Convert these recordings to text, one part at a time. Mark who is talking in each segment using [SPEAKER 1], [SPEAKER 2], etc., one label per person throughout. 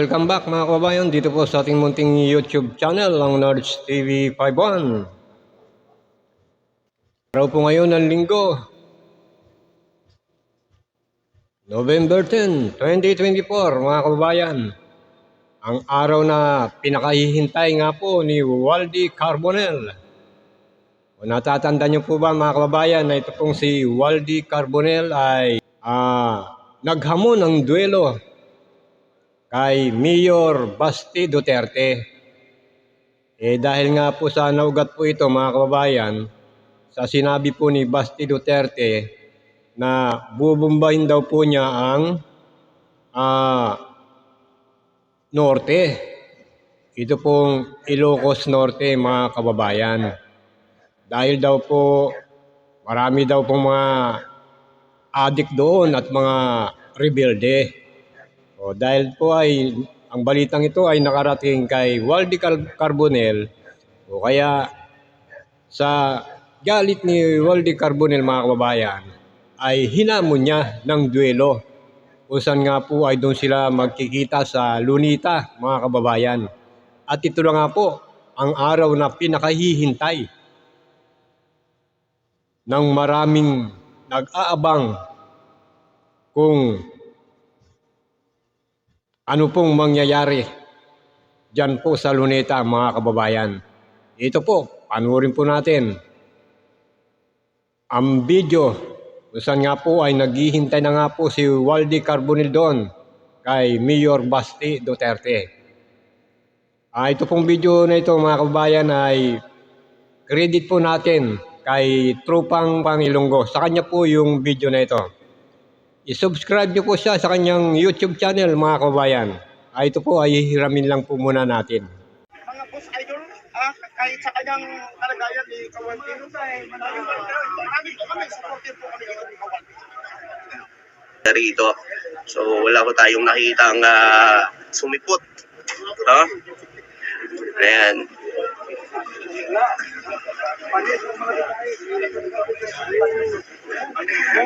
[SPEAKER 1] welcome back mga kababayan dito po sa ating munting YouTube channel ang Nerds TV 51. Araw po ngayon ng linggo, November 10, 2024 mga kababayan. Ang araw na pinakahihintay nga po ni Waldy Carbonell. O natatanda niyo po ba mga kababayan na ito pong si Waldy Carbonell ay ah, naghamon ng duelo kay Mayor Basti Duterte. Eh dahil nga po sa naugat po ito mga kababayan, sa sinabi po ni Basti Duterte na bubumbahin daw po niya ang ah, Norte. Ito pong Ilocos Norte mga kababayan. Dahil daw po marami daw pong mga adik doon at mga rebelde. O, dahil po ay ang balitang ito ay nakarating kay Waldy Car- Carbonell o kaya sa galit ni Waldy Carbonell mga kababayan ay hinamon niya ng duelo kung saan nga po ay doon sila magkikita sa Lunita mga kababayan. At ito na nga po ang araw na pinakahihintay ng maraming nag-aabang kung ano pong mangyayari dyan po sa Luneta mga kababayan. Ito po, panuorin po natin ang video saan nga po ay naghihintay na nga po si Waldy Carbonell doon kay Mayor Basti Duterte. Ah, ito pong video na ito mga kababayan ay credit po natin kay Trupang Pangilonggo. Sa kanya po yung video na ito. I-subscribe niyo po siya sa kanyang YouTube channel mga kababayan. Ah, ito po ay hihiramin lang po muna natin.
[SPEAKER 2] mga boss idol, ah, kahit sa kanyang kalagayan ni Kawanti, marami po kami, supporter po kami ni Kawanti.
[SPEAKER 3] rito. So wala ko tayong nakita ang sumipot. No? Ayan.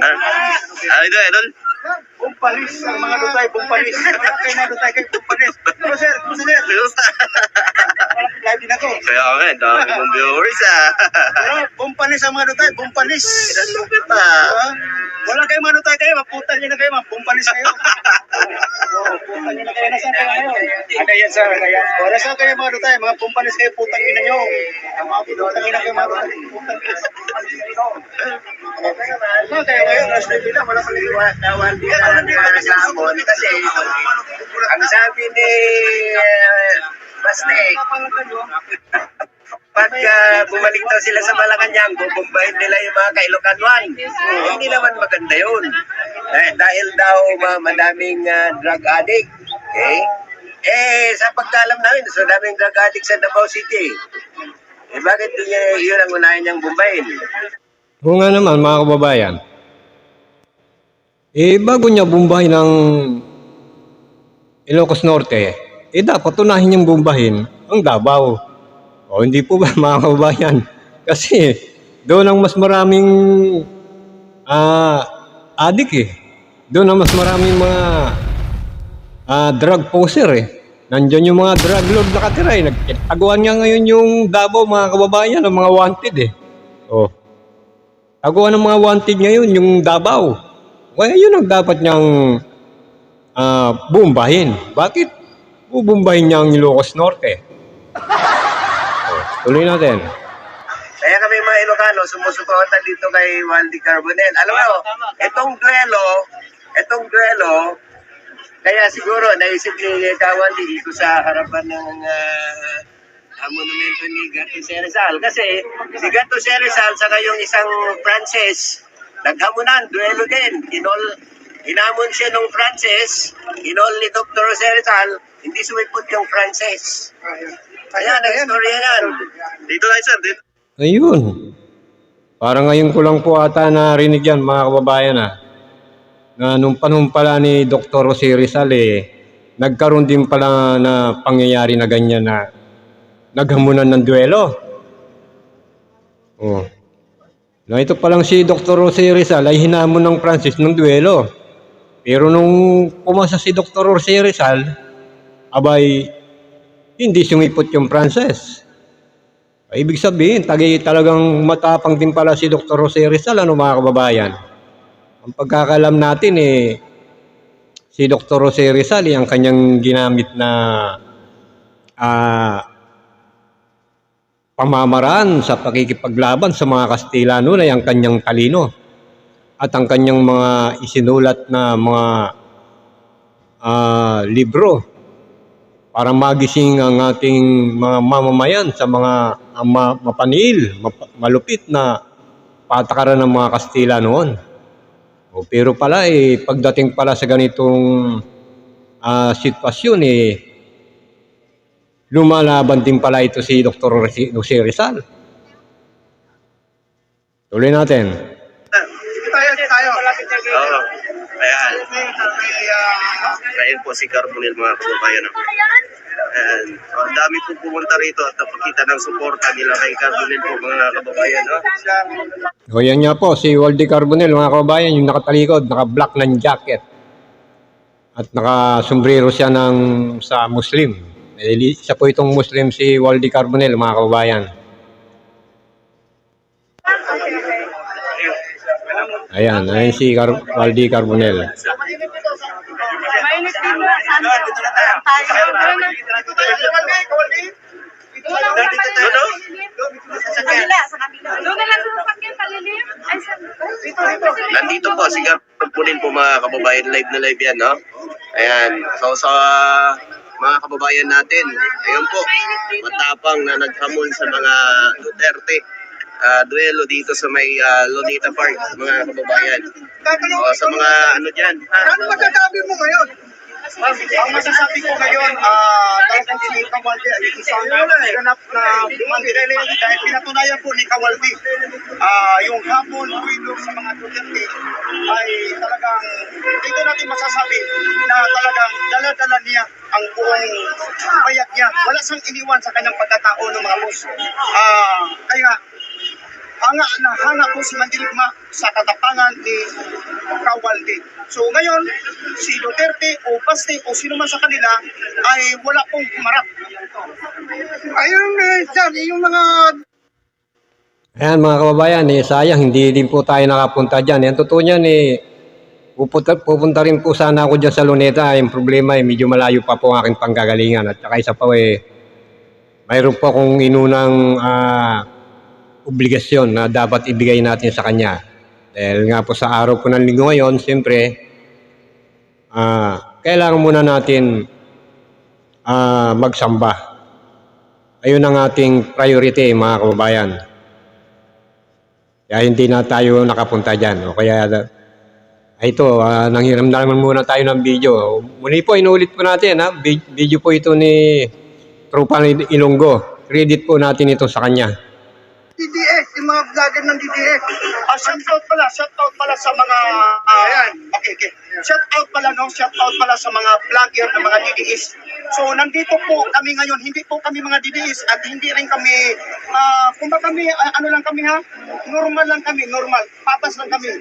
[SPEAKER 3] Ah, ah, ito, idol.
[SPEAKER 2] Bumpalis, ang mga dutay, bumpalis. Wala kayo na dutay kayo, bumpalis. Ano sir, ano sir?
[SPEAKER 3] Kamusta?
[SPEAKER 2] Live din ako.
[SPEAKER 3] Kaya nga, dami mong viewers ah.
[SPEAKER 2] Pero, bumpalis ang mga dutay, bumpalis.
[SPEAKER 3] Lupit ah.
[SPEAKER 2] Wala kayo mga dutay kayo, maputan nyo na kayo, mapumpalis kayo. Oh, putan nyo na kayo, nasaan kayo? Ano yan sir, ano yan? O, nasaan kayo mga dutay, mga pumpalis kayo, putang ina nyo. Mga putang ina kayo mga dutay, putang ina Ano kayo ngayon, Rasta Villa, wala paliliwa.
[SPEAKER 4] Nawandi na para sa amon kasi ang sabi ni uh, Baste, pag uh, bumalik daw sila sa Malacanang, bubumbahin nila yung mga kailokanwan. Hindi naman maganda yun. Eh, dahil daw ma- madaming uh, drug addict. Okay? Eh, sa pagkalam namin, so daming drug addict sa Davao City. Eh, bakit niya, yun ang unahin niyang bumbahin?
[SPEAKER 1] Oo nga naman mga kababayan. Eh bago niya bumbahin ng Ilocos Norte, eh dapat unahin niyang bumbahin ang Davao. O hindi po ba mga kababayan? Kasi doon ang mas maraming ah adik eh. Doon ang mas maraming mga ah, drug poser eh. Nandiyan yung mga drug lord nakatira eh. Nagtaguan nga ngayon yung Davao mga kababayan ng mga wanted eh. Oh. Taguan ng mga wanted ngayon yung Davao. Kaya yun ang dapat niyang ah, bumbahin. Bakit bubumbahin niya ang Ilocos Norte? Oh, tuloy natin.
[SPEAKER 4] Kaya kami mga Ilocano, sumusuporta dito kay Waldy Carbonell. Alam mo, itong duelo, itong duelo, kaya siguro naisip ni Kawaldi dito sa harapan ng ah, ah, monumento ni Gato Cerizal. Kasi si Gato Cerizal sa yung isang Frances, naghamunan, duelo din. Inol, hinamon siya nung Frances, inol ni Dr. Cerizal, hindi sumipot yung Frances. Kaya nag-istorya yan.
[SPEAKER 3] Dito tayo sir, dito.
[SPEAKER 1] Ayun. Parang ngayon ko lang po ata narinig yan mga kababayan ah. Na nung panahon pala ni Dr. Jose Rizal eh, nagkaroon din pala na pangyayari na ganyan na naghamunan ng duelo. Oh. Na ito palang si Dr. Jose Rizal ay hinamon ng Francis ng duelo. Pero nung pumasa si Dr. Jose Rizal, abay, hindi sumipot yung Frances. Ibig sabihin, tagi talagang matapang din pala si Dr. Jose Rizal, ano mga kababayan? Ang pagkakalam natin eh, si Dr. Jose Rizal, eh, ang kanyang ginamit na ah, pamamaraan sa pakikipaglaban sa mga Kastilano ay ang kanyang talino at ang kanyang mga isinulat na mga ah, libro para magising ang ating mga mamamayan sa mga ma- mapanil, map- malupit na patakaran ng mga Kastila noon. O, pero pala eh, pagdating pala sa ganitong ah, sitwasyon eh, lumalaban din pala ito si Dr. Jose Rizal. Tuloy natin.
[SPEAKER 2] Sige tayo, sige tayo.
[SPEAKER 3] Oo. Ayan. Ayan po si Carbonel mga kababayan. Ayan. So, ang dami po pumunta rito at napakita ng suporta nila kay Carbonel po mga kababayan. Oh.
[SPEAKER 1] O yan nga po, si Waldy Carbonel, mga kababayan, yung nakatalikod, naka-black ng jacket. At naka-sombrero siya ng, sa Muslim. Eh, Isa po itong Muslim si Waldy Carbonel, mga kababayan. Ayan, ayan si Car- Waldy Carbonel.
[SPEAKER 5] Mainit din mo. Sana tayo. Sa kabila, sa kabila. Doon na lang sa sasakyan, palilim. Ay, sa...
[SPEAKER 3] Nandito po si Carbonel po mga kababayan. Live na live yan. No? Ayan. So sa mga kababayan natin, ayun po, matapang na naghamon sa mga Duterte. ah, duelo dito sa may ah, Lonita Park, mga kababayan. O, sa mga ano dyan. ha?
[SPEAKER 2] Ano masasabi mo ngayon? Ang masasabi ko ngayon, ah, talagang si Kawaldi ay isang ganap na mandirele dahil pinatunayan po ni Kawaldi ah, yung hapon tuwilo sa mga Duterte ay talagang dito natin masasabi na talagang dala-dala niya ang buong payat niya. Wala siyang iniwan sa kanyang pagkatao ng mga boss. Ah, kaya hanga na hanga po si Mandirigma sa katapangan ni Kawaldi. So ngayon, si Duterte o Paste o sino man sa kanila ay wala pong humarap. Ayun, eh, sir, yung mga
[SPEAKER 1] Ayan mga kababayan, eh, sayang hindi din po tayo nakapunta dyan. Yan totoo niyan eh, pupunta, pupunta rin po sana ako dyan sa Luneta. Yung problema eh, medyo malayo pa po ang aking panggagalingan. At saka isa pa eh, mayroon po akong inunang ah, obligasyon na dapat ibigay natin sa kanya. Dahil nga po sa araw po ng linggo ngayon, siyempre, ah, kailangan muna natin ah, magsamba. Ayun ang ating priority mga kababayan. Kaya hindi na tayo nakapunta dyan. O kaya, ay ito, uh, nanghiram na muna tayo ng video. Muli po, inulit po natin. Ha? Video po ito ni Trupa ni Ilonggo. Credit po natin ito sa kanya.
[SPEAKER 2] DDS, yung mga vlogger ng DDS. Ah, shout out pala, shout out pala sa mga ah, okay, okay. Shout out pala no, shout out pala sa mga vlogger ng mga DDS. So nandito po kami ngayon, hindi po kami mga DDS at hindi rin kami kung ba kami ah, ano lang kami ha? Normal lang kami, normal. Papas lang kami.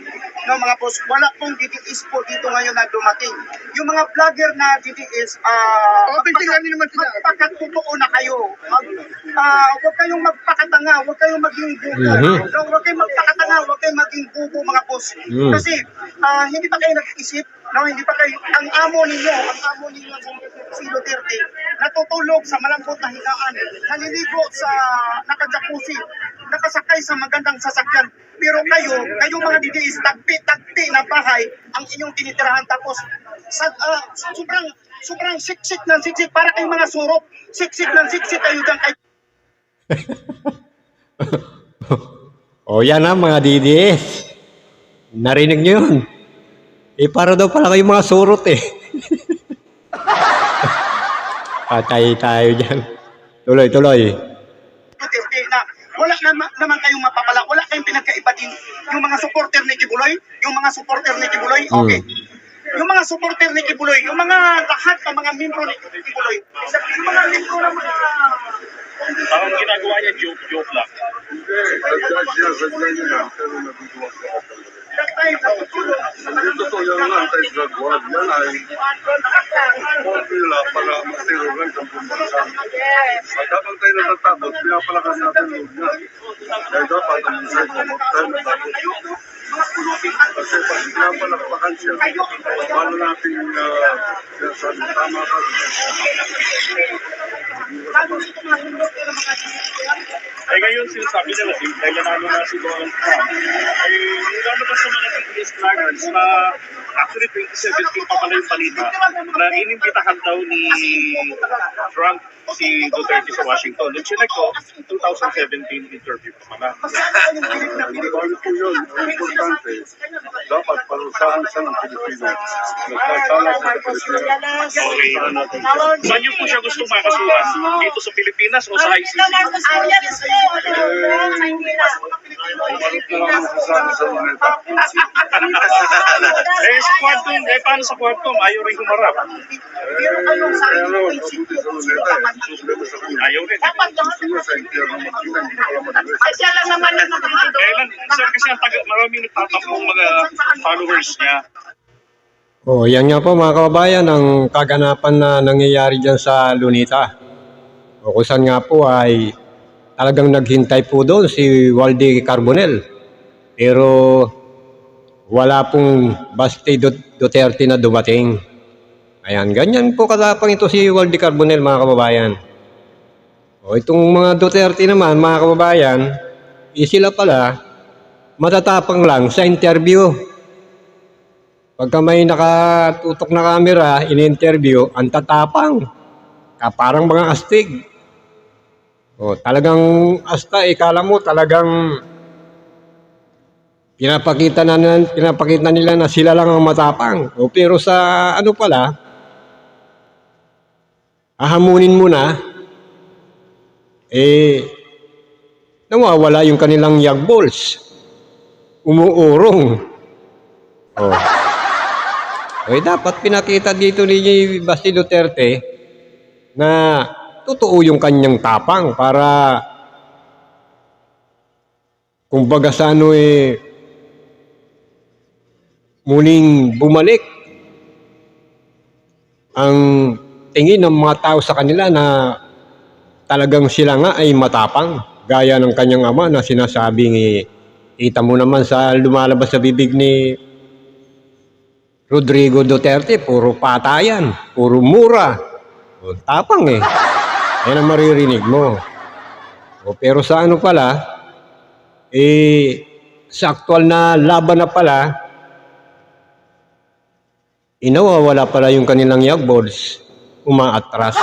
[SPEAKER 2] No mga boss, wala pong DDS po dito ngayon na dumating. Yung mga vlogger na DDS, ah,
[SPEAKER 6] Open sila naman sila.
[SPEAKER 2] magpakatotoo na kayo. Mag, ah, huwag kayong magpakatanga, huwag kayong maging bubo.
[SPEAKER 1] Mhm.
[SPEAKER 2] No, huwag kayong magpakatanga, huwag kayong maging bubo mga boss.
[SPEAKER 1] Mm.
[SPEAKER 2] Kasi ah, hindi pa kayo nag-isip, no, hindi pa kayo, ang amo ninyo, ang amo ninyo si, si Duterte, natutulog sa malambot na higaan, naliligo sa nakajacuzzi, nakasakay sa magandang sasakyan. Pero kayo, kayo mga DDS, tagpi-tagpi na bahay ang inyong tinitirahan tapos sa, ah, sobrang sobrang siksik ng siksik para kayong mga surok. Siksik ng siksik kayo dyan kay
[SPEAKER 1] o yan ha, mga DDS. Narinig nyo yun. Eh, para daw pala kayo mga surot eh. Patay tayo dyan. Tuloy, tuloy.
[SPEAKER 2] Duterte na wala naman, naman kayong kayong pinagkaiba din. Yung mga supporter ni Kibuloy, yung mga supporter ni Kibuloy, okay. Yung mga supporter ni Kibuloy, yung mga lahat ng mga membro ni Kibuloy, yung mga membro ng mga
[SPEAKER 3] Parang ginagawa niya joke-joke lang.
[SPEAKER 6] Totoo yan nga, anti-drug war. Yan ay formula para masilugan ng pumbansa. At habang tayo natatakot, pinapalakas natin loob niya. Kaya dapat ang isay ko mag-turn bago. Kasi pag pinapalakpakan siya, paano natin uh, sinasabi, tama ka.
[SPEAKER 2] Ay ngayon, sinasabi nila, dahil nanalo na si Donald Trump, ay nilalabas sa mga TPS flaggers na actually 2017 pa pala yung balita na inimbitahan daw ni Trump si Duterte sa Washington. Nung chinek ko, 2017 interview pa pala.
[SPEAKER 6] Bago po yun, ang importante, dapat parusahan siya ng Pilipinas. Nagkasala sa Pilipinas.
[SPEAKER 2] Okay. Saan niyo po siya gusto makasuhan? Dito sa Pilipinas o sa ICC?
[SPEAKER 6] Umarap na lang ang kasama sa moneta.
[SPEAKER 2] Eh, sa Quantum, eh, paano sa Quantum? Ayaw rin humarap.
[SPEAKER 6] Eh, naman, mabuti sa moneta
[SPEAKER 2] Ayaw rin.
[SPEAKER 6] Mag-iwan.
[SPEAKER 5] Ay, siya lang naman yung nakakado.
[SPEAKER 2] Kailan, sir, kasi ang taga, maraming nagtatampong mga followers niya.
[SPEAKER 1] Oh, yan nga po mga kababayan ang kaganapan na nangyayari dyan sa Lunita. O kung saan nga po ay talagang naghintay po doon si Walde Carbonel. Pero wala pong Basti Dut- Duterte na dumating. Ayan, ganyan po katapang ito si Walde Carbonel mga kababayan. O itong mga Duterte naman mga kababayan, eh, sila pala matatapang lang sa interview. Pagka may nakatutok na camera, in-interview, ang tatapang. Ka parang mga astig. O, talagang asta, ikala mo talagang pinapakita na pinapakita nila na sila lang ang matapang. O, pero sa ano pala, ahamunin mo na, eh, nawawala yung kanilang yag balls. Umuurong. Oh. Eh, dapat pinakita dito ni Basti Duterte na totoo yung kanyang tapang para kumbaga sa ano eh muling bumalik ang tingin ng mga tao sa kanila na talagang sila nga ay matapang gaya ng kanyang ama na sinasabing eh, kita mo naman sa lumalabas sa bibig ni Rodrigo Duterte, puro patayan, puro mura. O, tapang eh. Yan ang maririnig mo. O, pero sa ano pala, eh, sa aktual na laban na pala, inawawala pala yung kanilang yagboards, umaatras.